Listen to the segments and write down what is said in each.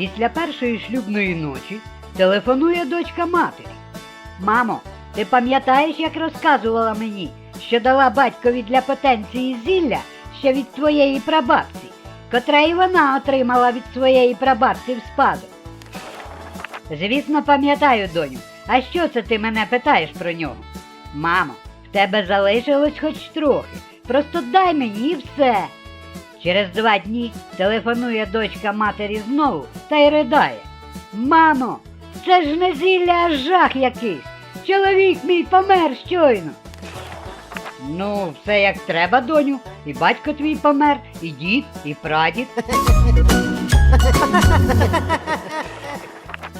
Після першої шлюбної ночі телефонує дочка матері. Мамо, ти пам'ятаєш, як розказувала мені, що дала батькові для потенції зілля ще від твоєї прабабці, котре і вона отримала від своєї прабабці в спадок? Звісно, пам'ятаю, доню. А що це ти мене питаєш про нього? Мамо, в тебе залишилось хоч трохи. Просто дай мені і все. Через два дні телефонує дочка матері знову та й ридає. Мамо, це ж не зілля, а жах якийсь. Чоловік мій помер щойно. Ну, все як треба, доню. І батько твій помер, і дід, і прадід.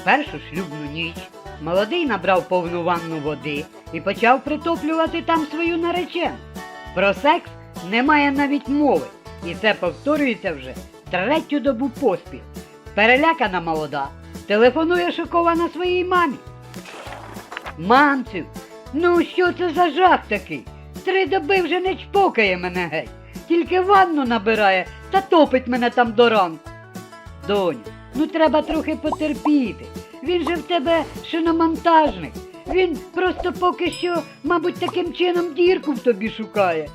Першу шлюбну ніч молодий набрав повну ванну води і почав притоплювати там свою наречену. Про секс немає навіть мови, і це повторюється вже третю добу поспіль. Перелякана молода, телефонує шокована своїй мамі. Мамцю, ну що це за жах такий? Три доби вже не чпокає мене геть, тільки ванну набирає та топить мене там до ранку. Доню, ну треба трохи потерпіти. Він же в тебе шиномонтажник. Він просто поки що, мабуть, таким чином дірку в тобі шукає.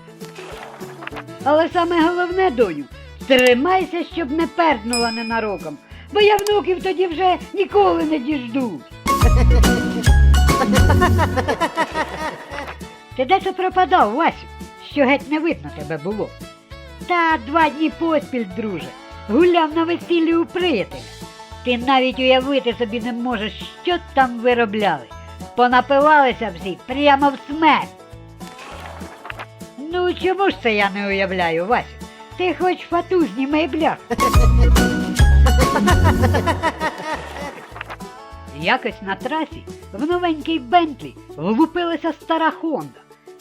Але саме головне, доню, тримайся, щоб не перднула ненароком, бо я внуків тоді вже ніколи не діжду. Ти де це пропадав, Васю? Що геть не видно тебе було. Та два дні поспіль, друже, гуляв на весіллі у приятеля. Ти навіть уявити собі не можеш, що там виробляли. Понапивалися всі прямо в смерть. Ну чому ж це я не уявляю, Васю? Ти хоч фату зніми блях. Якось на трасі в новенький Бентлі влупилася стара Хонда.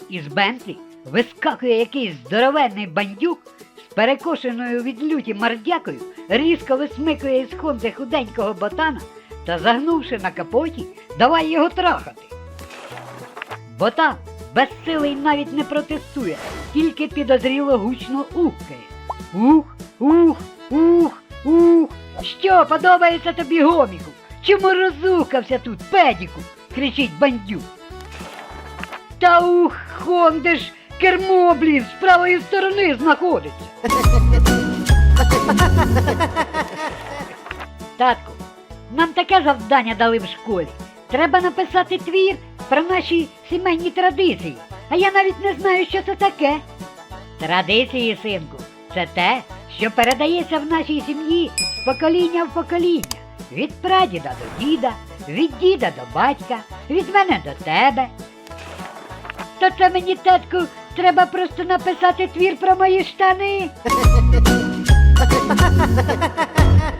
Із Бентлі вискакує якийсь здоровенний бандюк з перекошеною від люті мордякою, різко висмикує із Хонди худенького ботана та, загнувши на капоті, давай його трахати. Ботан безсилий навіть не протестує, тільки підозріло гучно ухкає. Ух, ух, ух, ух. Що подобається тобі гоміку? Чому розухався тут, педіку? кричить бандюк. Та ух, Хонде ж кермо, блін, з правої сторони знаходиться. Татку, нам таке завдання дали в школі. Треба написати твір про наші сімейні традиції. А я навіть не знаю, що це таке. Традиції, синку, це те, що передається в нашій сім'ї з покоління в покоління. Від прадіда до діда, від діда до батька, від мене до тебе. То це мені, татку, треба просто написати твір про мої штани.